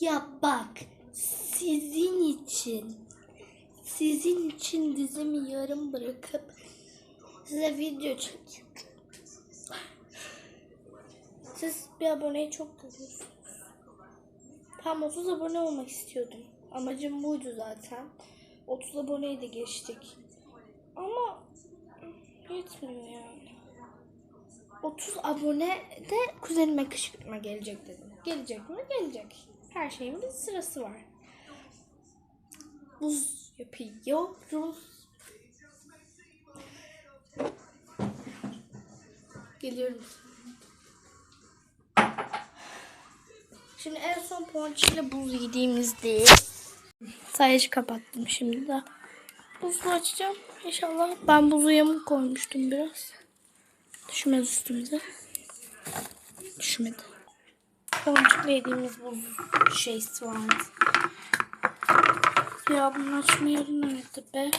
Ya bak sizin için sizin için dizimi yarım bırakıp size video çekiyorum. Siz bir aboneyi çok görüyorsunuz. Tam 30 abone olmak istiyordum. Amacım buydu zaten. 30 aboneyi de geçtik. Ama yetmiyor yani. 30 abone de kuzenime kışkırtma gelecek dedim. Gelecek mi? Gelecek. Her şeyin bir sırası var. Buz yapıyoruz. Geliyorum. Şimdi en son ponçiyle buz yediğimizde sadece kapattım şimdi de. Buzlu açacağım inşallah. Ben buzu yamuk koymuştum biraz. Düşmez üstümüze. Düşmedi. Ponçikle yediğimiz buz şeysi vardı. Ya bunun açma yeri nerede be?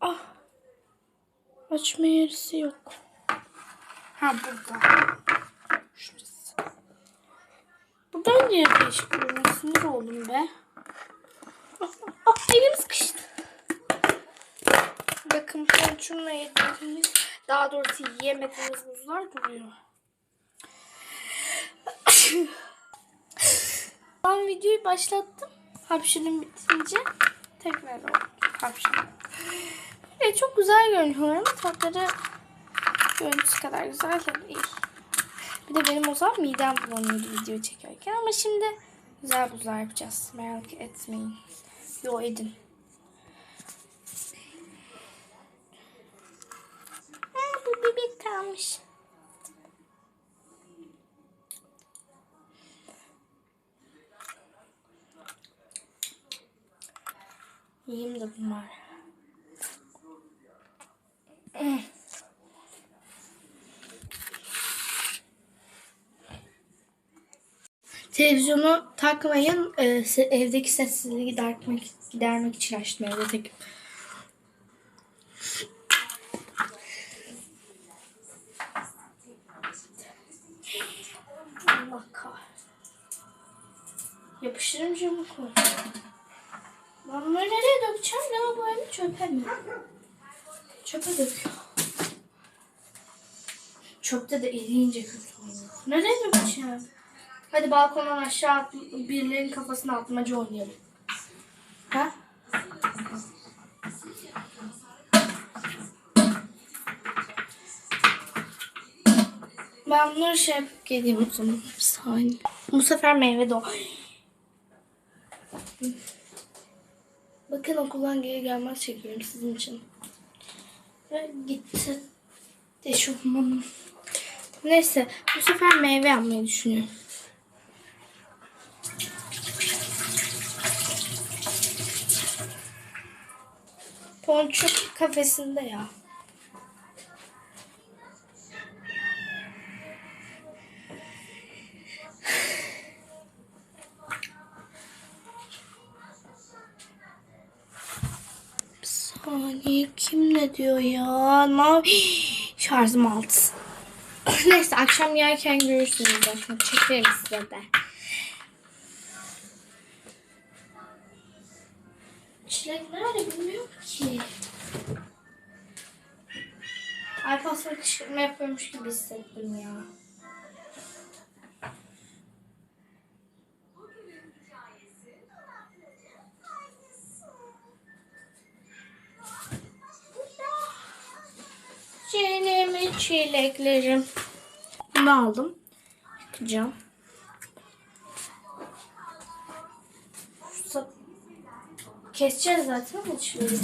Ah. Açma yerisi yok. Ha burada. Şurası. Buradan niye değişik görünüyor? Sinir oldum be. Ah, ah elim sıkıştı. Bakın ponçumla yediğimiz, daha doğrusu yiyemediğimiz buzlar duruyor. Ben videoyu başlattım. Hapşırım bitince tekrar hapşırım. E, çok güzel görünüyor ama tatları görüntüsü kadar güzel de değil. Bir de benim o zaman midem bulanıyordu video çekerken ama şimdi güzel buzlar yapacağız. Merak etmeyin. Yo edin. Ha, bu bebek kalmış. Yiyeyim de bunlar. Mm. Televizyonu takmayın. Ee, evdeki sessizliği gidermek, gidermek için açtım evde tek. Yapıştırım camı koy. Ben bunları nereye dökeceğim? Lavaboya çöpe mi? Çöpe döküyor. Çöpte de eriyince kötü oluyor. Nereye dökeceğim? Hadi balkondan aşağı at, birilerinin kafasına atmaca oynayalım. Ha? Ben bunları şey yapıp geleyim o zaman. Bir saniye. Bu sefer meyve o. Bakın okuldan geri gelmez çekiyorum sizin için. Ve gitti. Eşofmanım. Neyse bu sefer meyve yapmayı düşünüyorum. Ponçuk kafesinde ya. Kim ne diyor ya? Ne Şarjım altı. Neyse akşam yerken görürsünüz zaten. Size de. Çilek nerede bilmiyorum ki. Alparslan kışkırtma yapıyormuş gibi hissettim ya. Çileklerim. Bunu aldım. Sap- Keseceğiz zaten ama şöyle.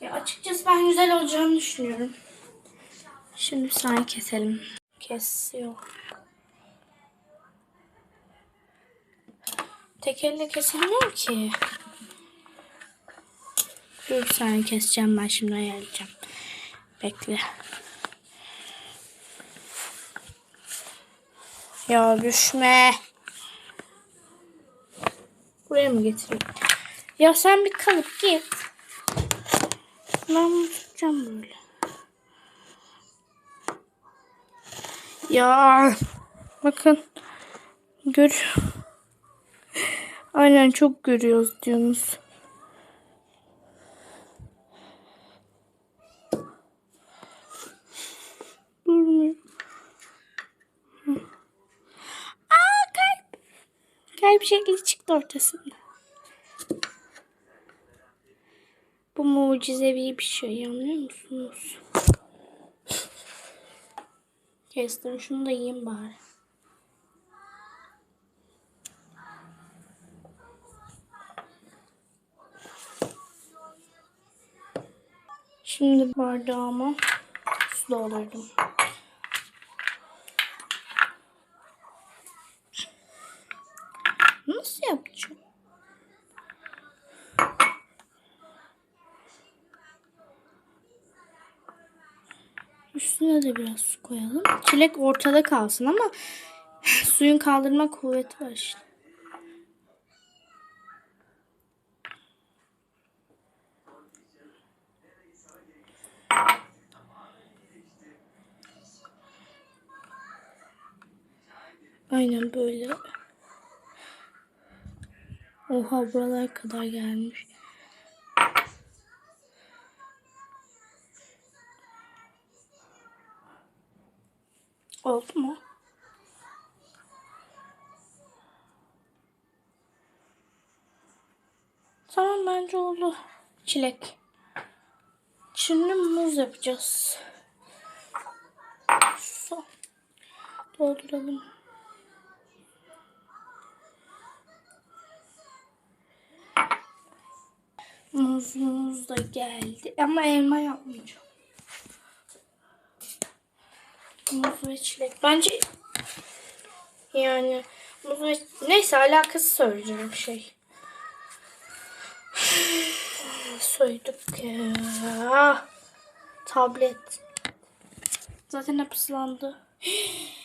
Ya açıkçası ben güzel olacağını düşünüyorum. Şimdi bir saniye keselim. Kesiyor. Tek elle kesilmiyor ki. Bir saniye keseceğim ben şimdi ayarlayacağım. Bekle. Ya düşme. Buraya mı getireyim? Ya sen bir kalıp git. Ben tutacağım böyle. Ya bakın gör. Aynen çok görüyoruz diyorsunuz. Durmuyor. Hı. Aa kalp. Kalp şekli çıktı ortasında. Bu mucizevi bir şey anlıyor musunuz? Kestim şunu da yiyeyim bari. Şimdi bardağıma su doldurdum. Nasıl yapacağım? Üstüne de biraz su koyalım. Çilek ortada kalsın ama suyun kaldırma kuvveti var işte. Aynen böyle. Oha buralara kadar gelmiş. Oldu mu? Tamam bence oldu. Çilek. Şimdi muz yapacağız. Su. Dolduralım. Muzumuz da geldi. Ama elma yapmayacağım. Muz ve çilek. Bence yani muz ve neyse alakası söyleyeceğim şey. Soyduk ya. Tablet. Zaten hep ıslandı.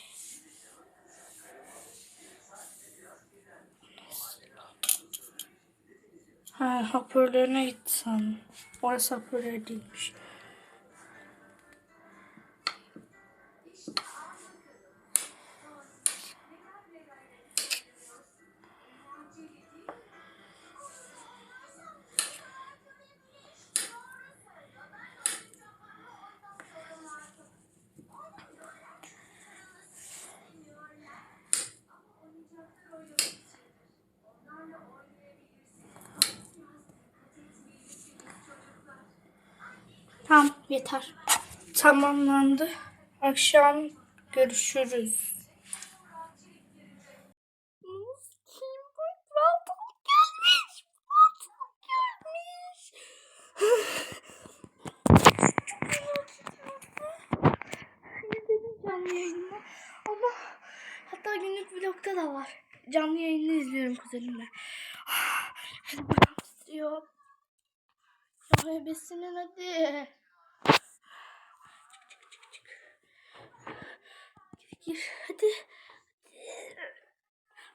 Ha, hoparlörüne gitti sandım. Orası hoparlör değilmiş. Yeter. Tamamlandı. Akşam görüşürüz. Kim bu? Baltalık gelmiş. Baltalık gelmiş. İzledim canlı yayını ama hatta günlük vlogda da var. Canlı yayını izliyorum kuzenimle. Hadi bakalım istiyor. Ya hevesinin hadi. Gir hadi.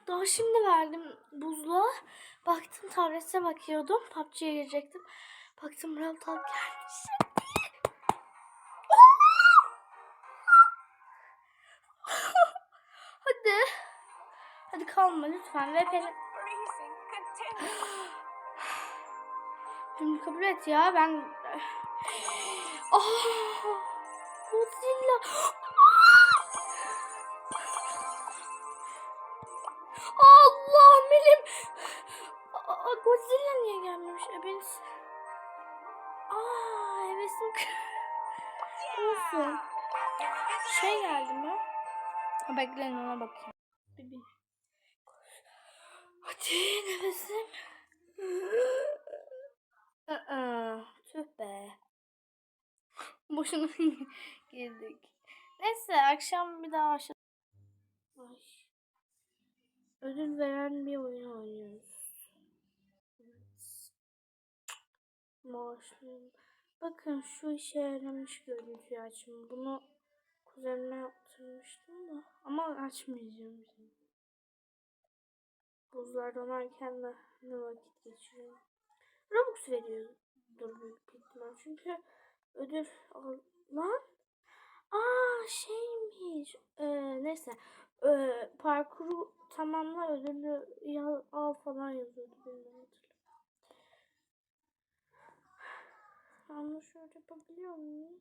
Daha şimdi verdim buzluğa. Tablete bakıyordum. PUBG'ye girecektim. Baktım Brawl Talk gelmiş. Hadi. Hadi kalma lütfen. Ve beni... Beni kabul et ya. Ben... Ah! Godzilla. Allah benim. Godzilla niye gelmemiş? E ben... Aa hevesim Olsun. Şey geldi mi? Ha, bekleyin ona bakayım. Bir. Hadi nefesim. Aa, tüh be. Boşuna girdik. Neyse akşam bir daha aşağı... Ödül veren bir oyun oynuyoruz. Maaşlıyım. Bakın şu işe yaramış görüntüyü açma. Bunu kuzenime yaptırmıştım da. Ama açmayacağım şimdi. Buzlar donarken de ne vakit geçiriyorum. Robux veriyordur büyük bir ihtimal. Çünkü ödül al... Lan. Aa şeymiş. Ee, Neyse. Ee, parkuru tamamla ödülü al falan yazıyordu. Bilmiyorum de şöyle yapabiliyor muyum?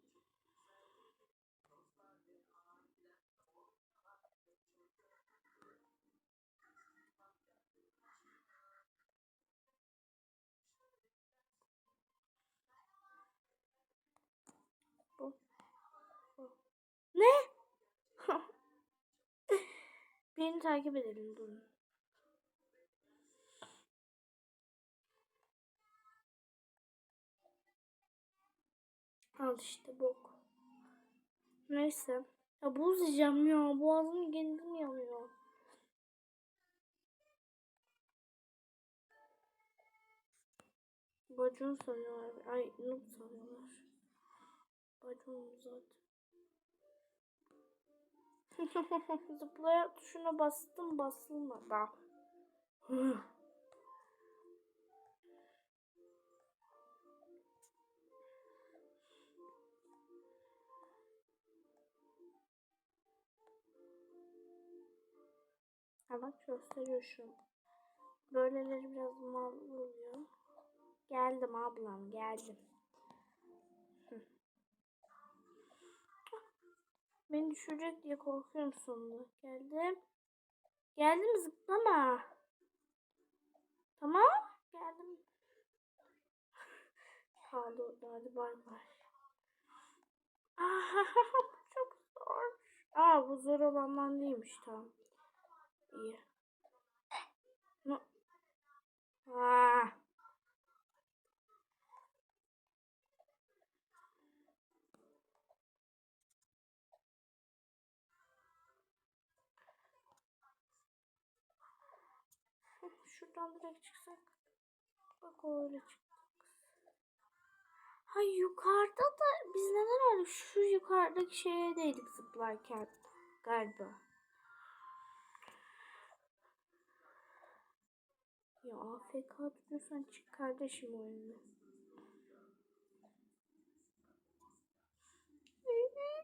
Bu. Ne? Beni takip edelim durun. Al işte bok. Neyse. Ya buz yiyeceğim ya. Boğazım kendim yanıyor. Bacon sanıyorlar. Ay noob sanıyorlar. Bacon zaten. Zıplaya tuşuna bastım basılmadı. Ha bak gösteriyor şu. Böyleleri biraz mal oluyor. Geldim ablam geldim. Hı. Beni düşürecek diye korkuyorum sonunda. Geldim. Geldim zıplama. Tamam. Geldim. Orada hadi bay bay. Ah, çok zor. Aa bu zor olandan değilmiş tamam. İyi. No. Ah. Şuradan direkt çıksak. Bak o öyle çıktık. Hay yukarıda da biz neden öyle şu yukarıdaki şeye değdik zıplarken galiba. Ya AFK duruyorsan çık kardeşim oyunu.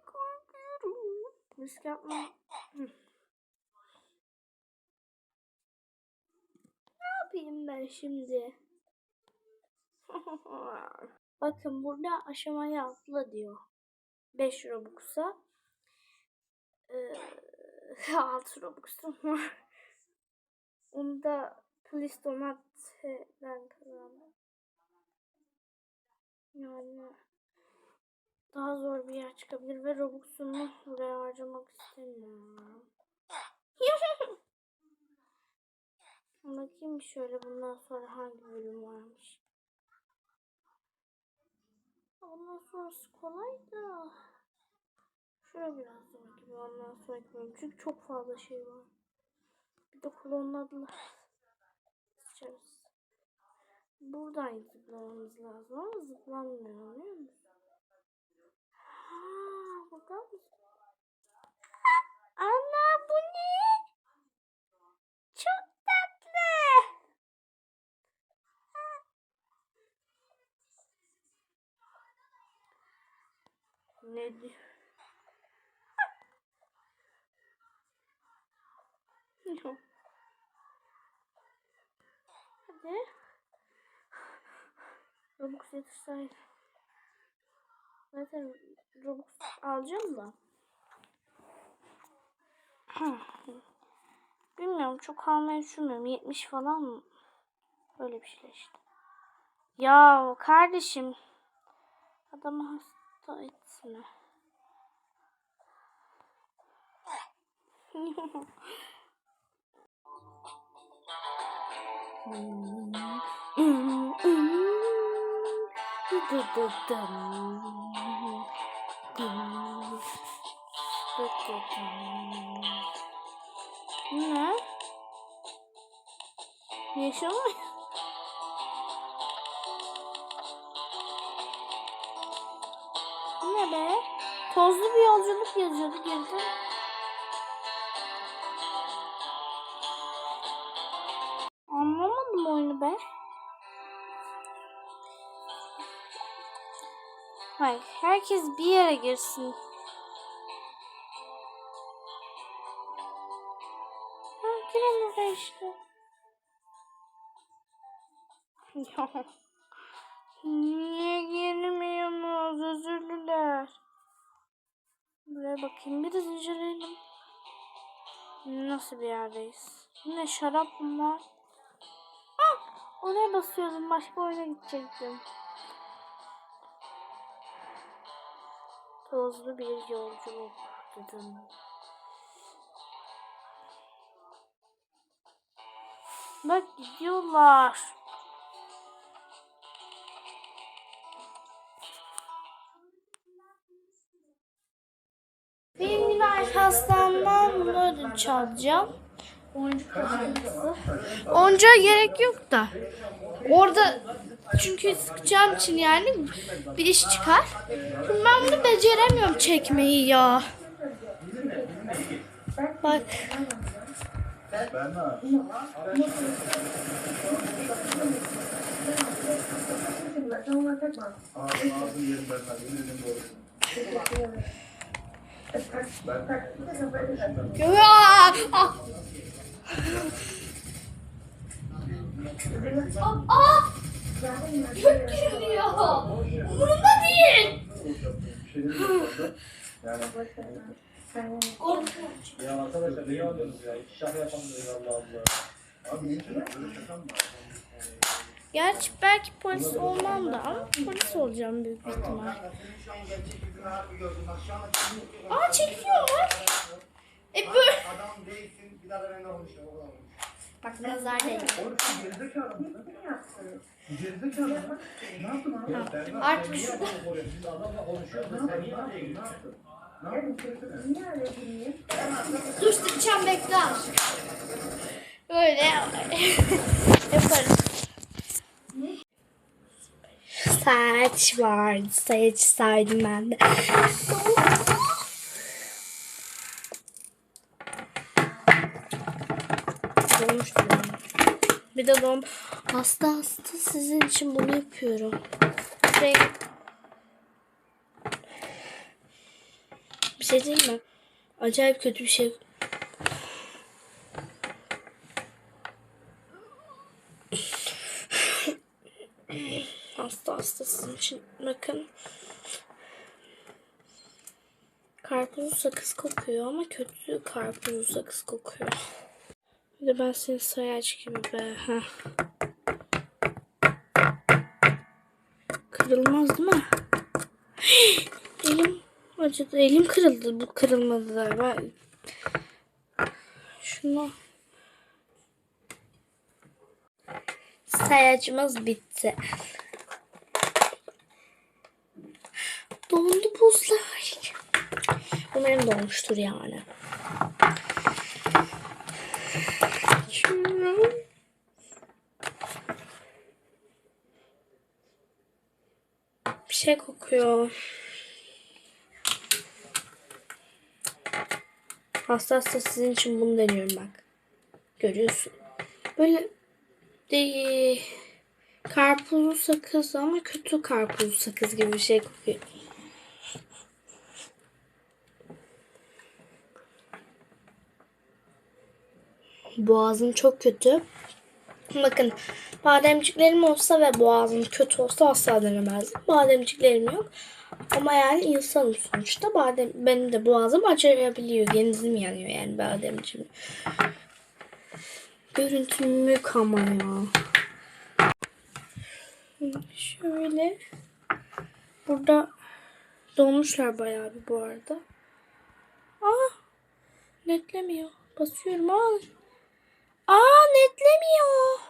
Korkuyorum. Risk yapma. Ne yapayım ben şimdi? Bakın burada aşamayı atla diyor. 5 Robux'a. Ee, 6 Robux'um var. Onu da Please Donate'den kazandım. Yani daha zor bir yer çıkabilir ve Robux'umu buraya harcamak istemiyorum. Bakayım şöyle bundan sonra hangi bölüm varmış. Ondan sonrası kolay da. Şöyle biraz zor gibi ondan sonraki bölüm. Çünkü çok fazla şey var. Bir de klonladılar. Sıçarız. Buradan zıplamamız lazım ama zıplanmıyor biliyor musun? Ha, buradan mı? Ana bu ne? Çok tatlı. Ne diyor? Yok. Hadi. Robux yatırsaydı. Zaten Robux alacağım da. Bilmiyorum çok almayı düşünmüyorum. 70 falan mı? Böyle bir şey işte. Ya kardeşim. Adamı hasta etme. Ne? Yaşamıyor. Ne be? Tozlu bir yolculuk yazıyordu geride. Be. Hayır, herkes bir yere girsin. girin oraya işte. Niye girmiyorsunuz? Özür diler. Buraya bakayım biraz inceleyelim. Nasıl bir yerdeyiz? Ne şarap? Ah! Oraya basıyordum. Başka oyuna gidecektim. Tozlu bir yolculuk dedim. Bak gidiyorlar. Benim üniversite hastamdan bunu çalacağım. Kazanması. Oyuncuya gerek yok da. Orada çünkü sıkacağım için yani bir iş çıkar. Şimdi ben bunu beceremiyorum çekmeyi ya. Bak. Ya! Ah! Ya arkadaşlar niye alıyorsunuz ya? İki şaka yapamıyoruz Allah Allah. Abi niye böyle şaka mı? Gerçi belki polis olmam da ama polis olacağım büyük ihtimal. Aa çekiyorlar. E böyle. Bak nazar değdi. Artık şurada-? Dur sıkacağım bekle. Böyle yaparım. Saç vardı. Saç saydım ben de. Dolmuştur yani. Bir de dom hasta hasta sizin için bunu yapıyorum. Şey, bir şey diyeyim mi? Acayip kötü bir şey. Hasta sizin için. Bakın. Karpuzlu sakız kokuyor ama kötü karpuzlu sakız kokuyor. Bir de ben seni sayaç gibi be. Heh. Kırılmaz değil mi? Elim acıdı. Elim kırıldı. Bu kırılmadı da. Ben... Şunu. Sayacımız bitti. Dondu buzlar. Umarım dolmuştur yani. Bir şey kokuyor. Hasta hasta sizin için bunu deniyorum bak. Görüyorsun. Böyle de, karpuzlu sakız ama kötü karpuzlu sakız gibi bir şey kokuyor. Boğazım çok kötü. Bakın bademciklerim olsa ve boğazım kötü olsa asla denemezdim. Bademciklerim yok. Ama yani insanım sonuçta. Badem, benim de boğazım acıyabiliyor. Genizim yanıyor yani bademciğim. Görüntü mük ama ya. Şöyle. Burada dolmuşlar bayağı bir bu arada. Aa, netlemiyor. Basıyorum. Aa, Aa netlemiyor.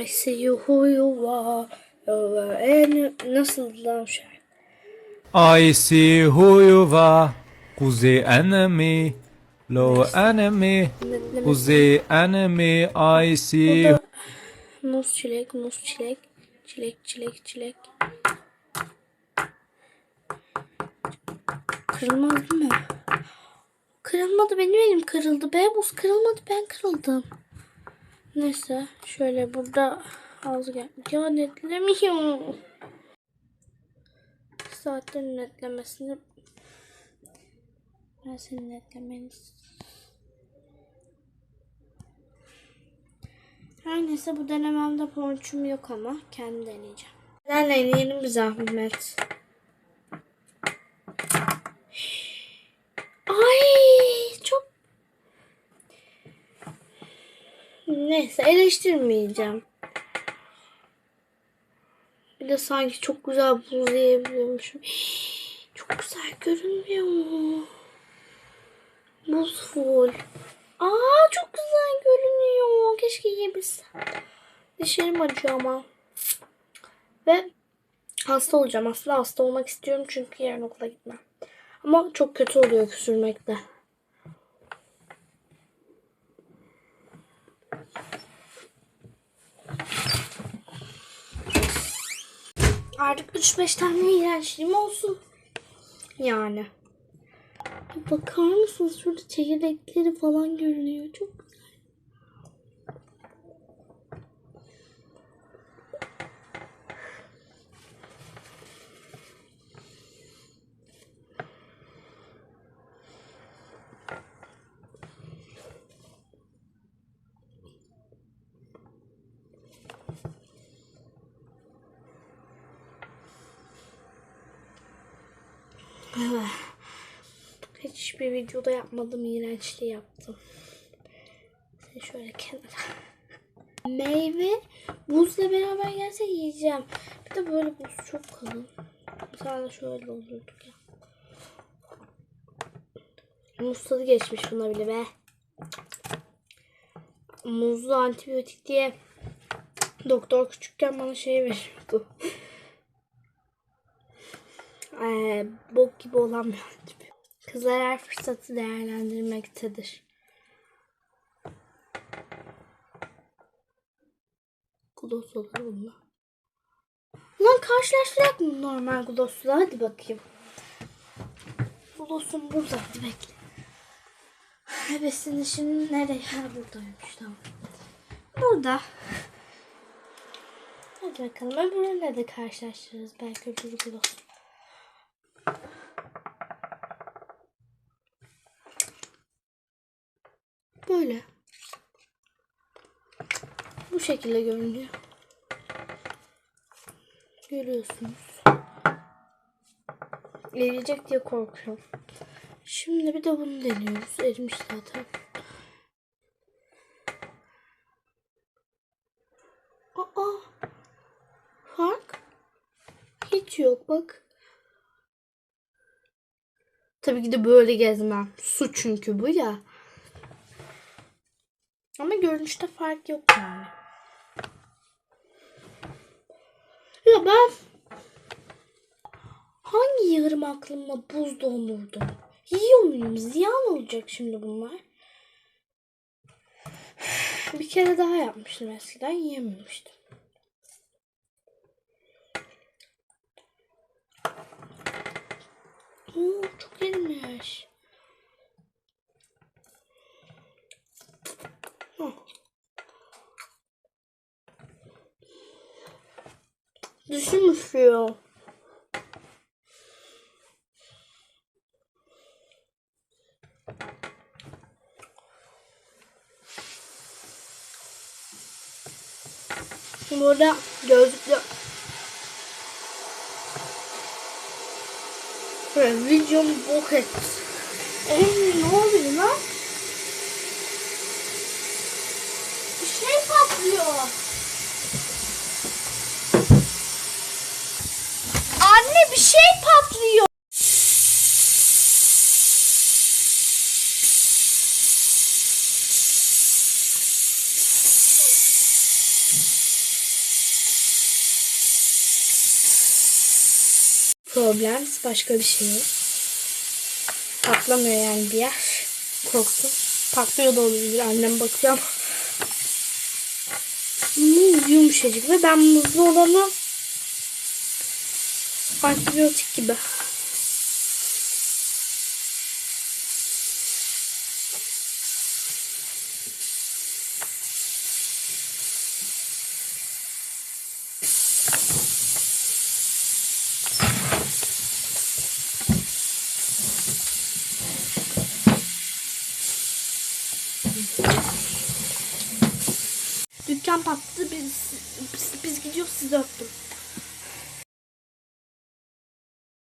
I see you who you are. En nasıl lan şey? I see who you are, Kuzey enemy, low enemy. Kuzey enemy, I see muz çilek, muz çilek, çilek, çilek, çilek. Kırılmaz değil mi? Kırılmadı benim elim kırıldı. Be buz kırılmadı ben kırıldım. Neyse şöyle burada az gel. Ya netlemiyor. Saatlerin netlemesini Ben seni netlemeniz. Her neyse bu denememde ponçum yok ama kendi deneyeceğim. Ben deneyelim bir zahmet. Ay çok Neyse eleştirmeyeceğim. Bir de sanki çok güzel buzlayabiliyormuşum. Çok güzel görünmüyor. Buz full. Aa çok güzel görünüyor. Keşke yiyebilsem. Dişlerim acıyor ama. Ve hasta olacağım. Aslında hasta olmak istiyorum çünkü yarın okula gitmem. Ama çok kötü oluyor öksürmekte. Artık 3-5 tane iğrençliğim olsun. Yani. Bakar mısınız? Şurada çekirdekleri falan görünüyor. Çok güzel. Hiçbir videoda yapmadım. iğrençliği yaptım. Seni şöyle kenara. Meyve buzla beraber gelse yiyeceğim. Bir de böyle buz çok kalın. Bir tane şöyle olurduk ya. Muz tadı geçmiş buna bile be. Muzlu antibiyotik diye doktor küçükken bana şey veriyordu. Ee, bok gibi olan bir. Kızlar her fırsatı değerlendirmektedir. Gloss olur bununla. Lan karşılaştırak mı normal gloss'la? Hadi bakayım. Gloss'um burada. Hadi bekle. Hevesini şimdi nereye? Ha buradaymış tamam. Burada. Hadi bakalım öbürüyle de karşılaştırırız. Belki öbürü gloss. Böyle. Bu şekilde görünüyor. Görüyorsunuz. Eriyecek diye korkuyorum. Şimdi bir de bunu deniyoruz. Erimiş zaten. Aa. Fark. Hiç yok bak. Tabii ki de böyle gezmem. Su çünkü bu ya. Ama görünüşte fark yok yani. Ya ben hangi yarım aklımla buz dondurdum? Yiyor muyum? Ziyan olacak şimdi bunlar. Bir kere daha yapmıştım eskiden yiyememiştim. Oo, çok erimiş. Dişim üşüyor. Burada gözlüklü Böyle videomu bok et. Eee ne oluyor lan? Bir şey patlıyor. Anne bir şey patlıyor. Problem başka bir şey yok. Patlamıyor yani bir yer. Korktum. Patlıyor da olabilir. Annem bakıyor ama. Hmm, yumuşacık ve ben muzlu olanı antibiyotik gibi.